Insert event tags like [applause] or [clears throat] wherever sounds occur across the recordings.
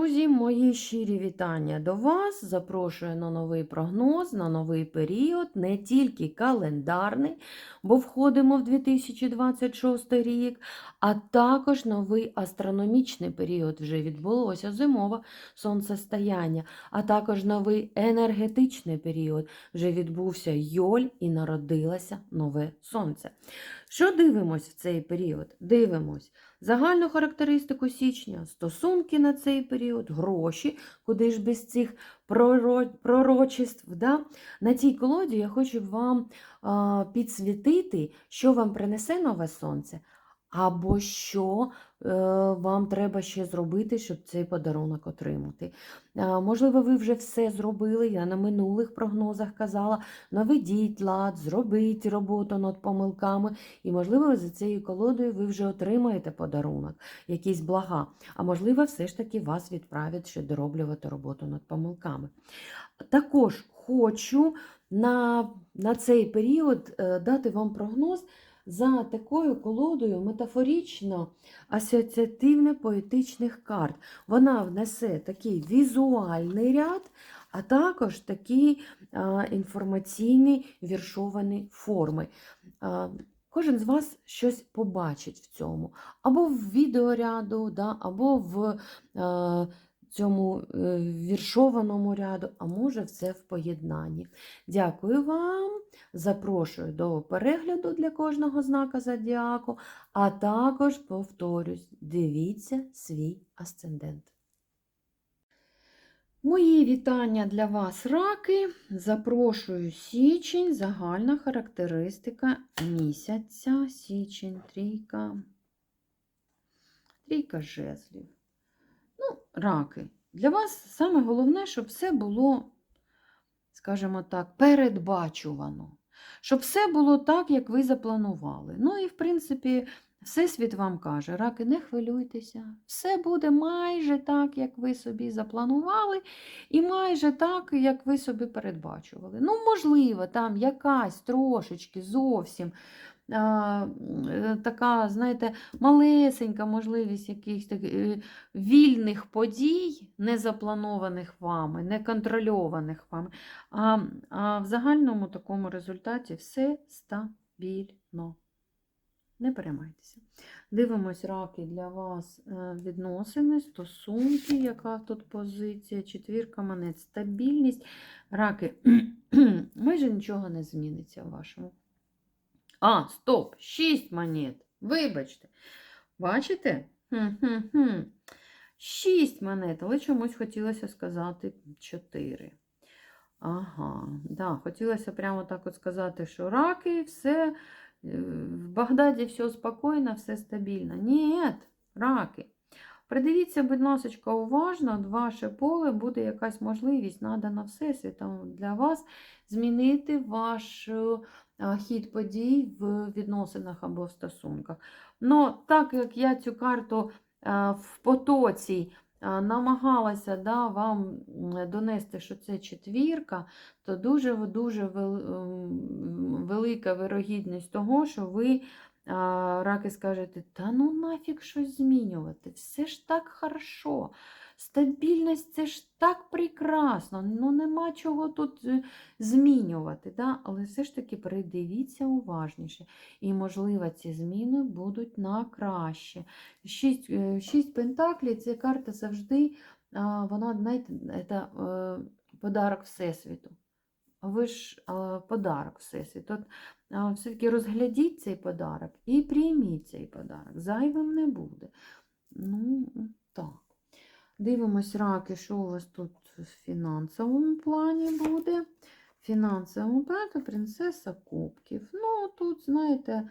Друзі, мої щирі вітання до вас. Запрошую на новий прогноз, на новий період, не тільки календарний, бо входимо в 2026 рік, а також новий астрономічний період. Вже відбулося зимове сонцестояння, а також новий енергетичний період. Вже відбувся Йоль і народилося нове сонце. Що дивимось в цей період? Дивимось загальну характеристику січня, стосунки на цей період, гроші, куди ж без цих проро- пророчеств. Да? На цій колоді я хочу вам підсвітити, що вам принесе нове сонце, або що е, вам треба ще зробити, щоб цей подарунок отримати. Можливо, ви вже все зробили, я на минулих прогнозах казала, наведіть лад, зробіть роботу над помилками, і, можливо, за цією колодою ви вже отримаєте подарунок, якісь блага. А можливо, все ж таки вас відправять ще дороблювати роботу над помилками. Також хочу на, на цей період е, дати вам прогноз за такою колодою метафорично асоціативно-поетичних карт. Вона внесе такий візуальний ряд, а також такі інформаційні віршовані форми. Кожен з вас щось побачить в цьому, або в відеоряду, да, або в е, цьому е, віршованому ряду, а може все в поєднанні. Дякую вам. Запрошую до перегляду для кожного знака зодіаку, а також повторюсь, дивіться свій асцендент. Мої вітання для вас, раки. Запрошую січень, загальна характеристика місяця, січень, трійка, трійка жезлів. Раки. Для вас саме головне, щоб все було, скажімо так, передбачувано. Щоб все було так, як ви запланували. Ну і, в принципі, Всесвіт вам каже, раки, не хвилюйтеся, все буде майже так, як ви собі запланували, і майже так, як ви собі передбачували. Ну, можливо, там якась трошечки зовсім така, знаєте, малесенька можливість якихось так, е, вільних подій, не запланованих вами, не контрольованих вами. А, а в загальному такому результаті все стабільно. Не переймайтеся. Дивимось раки для вас е, відносини, стосунки, яка тут позиція, четвірка монет, стабільність. Раки, [clears throat] майже нічого не зміниться в вашому. А, стоп! Шість монет. Вибачте. Бачите? Шість монет, але чомусь хотілося сказати чотири. Ага, да, хотілося прямо так от сказати, що раки, все. В Багдаді все спокійно, все стабільно. Ні, раки. Придивіться, будь ласка, уважно, ваше поле буде якась можливість надана Всесвітом для вас змінити ваш е, хід подій в відносинах або в стосунках. Ну, так як я цю карту е, в потоці е, намагалася да, вам донести, що це четвірка, то дуже-дуже велика вирогідність того, що ви, раки, скажете, та ну нафіг щось змінювати, все ж так хорошо. Стабільність це ж так прекрасно, ну нема чого тут е, змінювати. Да? Але все ж таки придивіться уважніше. І, можливо, ці зміни будуть на краще. Шість, е, шість пентаклів це карта завжди, вона, знаєте, це е, подарок Всесвіту. Ви ж подарок Всесвіт. От все-таки розглядіть цей подарок і прийміть цей подарок. Зайвим не буде. Ну, так. Дивимось, раки, що у вас тут в фінансовому плані буде. В фінансовому плані принцеса Кубків. Ну, тут, знаєте,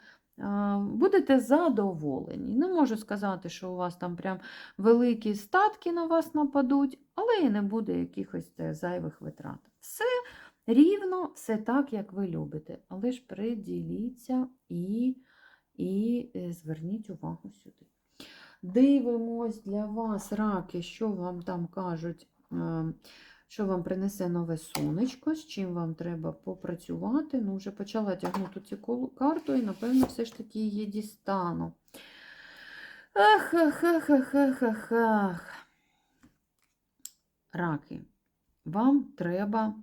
будете задоволені. Не можу сказати, що у вас там прям великі статки на вас нападуть, але і не буде якихось зайвих витрат. Все рівно, все так, як ви любите. Але ж приділіться і, і е, зверніть увагу сюди. Дивимось для вас, раки, що вам там кажуть, е, що вам принесе нове сонечко, з чим вам треба попрацювати. Ну, вже почала тягнути цю карту, і, напевно, все ж таки її дістану. Ах, ах, ах, ах, ах, ах, ах. раки, вам треба,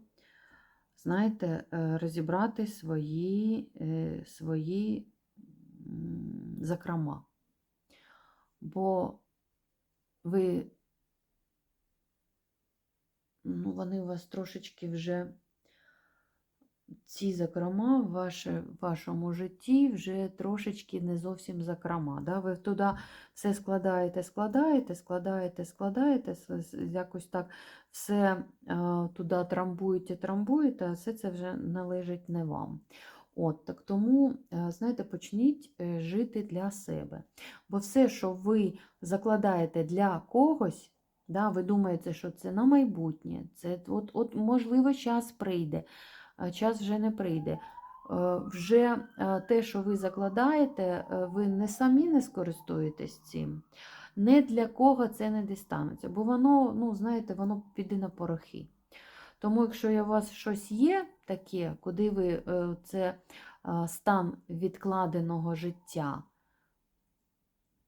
знаєте, е, розібрати свої, е, свої закрома. Бо ви, ну, вони у вас трошечки вже ці закрома в ваше, вашому житті вже трошечки не зовсім закрома. Да? Ви туди все складаєте, складаєте, складаєте, складаєте, якось так все е, туди трамбуєте, трамбуєте, а все це вже належить не вам. От, так тому, е, знаєте, почніть е, жити для себе. Бо все, що ви закладаєте для когось, да, ви думаєте, що це на майбутнє, це от, от можливо, час прийде час вже не прийде. Е, Вже те, що ви закладаєте, ви не самі не скористуєтесь цим, не для кого це не дістанеться, бо воно, ну, знаєте, воно піде на порохи. Тому, якщо у вас щось є таке, куди ви е, це е, стан відкладеного життя,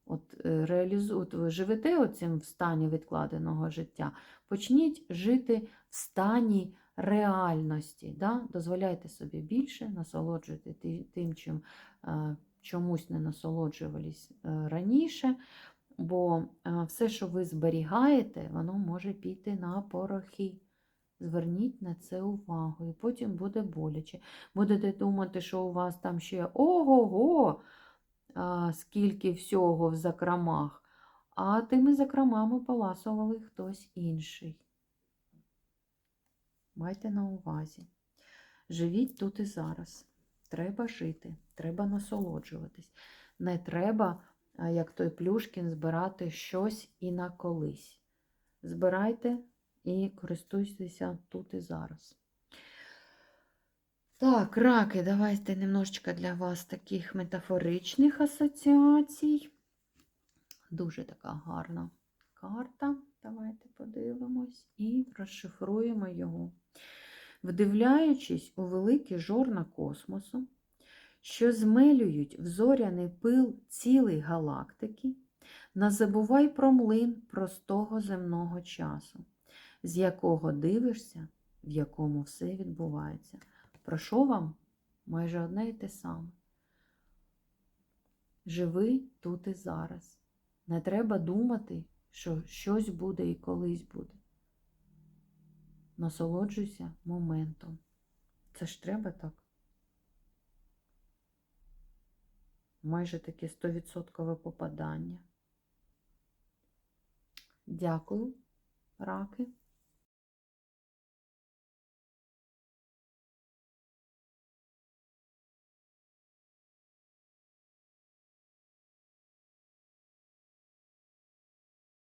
от, е, реалізу... ви живете оцим в стані відкладеного життя, почніть жити в стані реальності. Да? Дозволяйте собі більше, насолоджуйте тим, чим чомусь не насолоджувались раніше, бо все, що ви зберігаєте, воно може піти на порохи. Зверніть на це увагу, і потім буде боляче. Будете думати, що у вас там ще ого-го, скільки всього в закромах, а тими закромами поласували хтось інший. Майте на увазі. Живіть тут і зараз. Треба жити, треба насолоджуватись. Не треба, як той Плюшкін, збирати щось і на колись. Збирайте і користуйтеся тут і зараз. Так, раки, давайте немножечко для вас таких метафоричних асоціацій. Дуже така гарна карта. Давайте подивимось і розшифруємо його. Вдивляючись у великі жорна космосу, що змелюють в зоряний пил цілий галактики, не забувай про млин простого земного часу, з якого дивишся, в якому все відбувається. Про що вам майже одне і те саме. Живи тут і зараз. Не треба думати, що щось буде і колись буде. Насолоджуйся моментом. Це ж треба так. Майже таке 100% попадання. Дякую, раки.